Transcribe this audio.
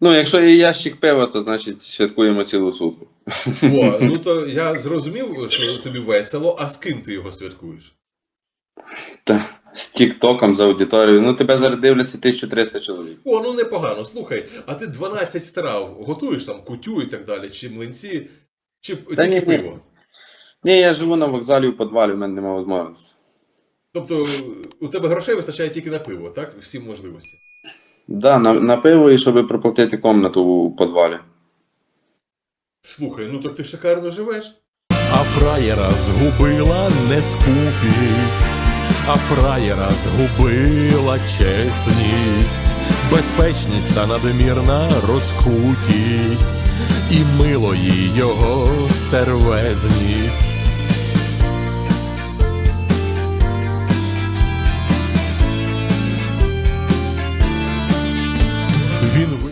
Ну, якщо є ящик пива, то значить святкуємо цілу сутку. О, ну то я зрозумів, що тобі весело, а з ким ти його святкуєш? Та, з Тіктоком, з аудиторією. Ну, тебе зараз дивляться 1300 чоловік. О, ну непогано. Слухай, а ти 12 страв готуєш там кутю і так далі, чи млинці, чи Та тільки ні, ні. пиво? Ні, я живу на вокзалі в підвалі, в мене немає можливості. Тобто у тебе грошей вистачає тільки на пиво, так? Всі можливості. Да, на, на пиво і щоб проплатити комнату у підвалі. Слухай, ну так ти шикарно живеш. А фраєра згубила нескупість, а фраєра згубила чесність, безпечність та надмірна розкутість, і милої його стервезність. in Divino.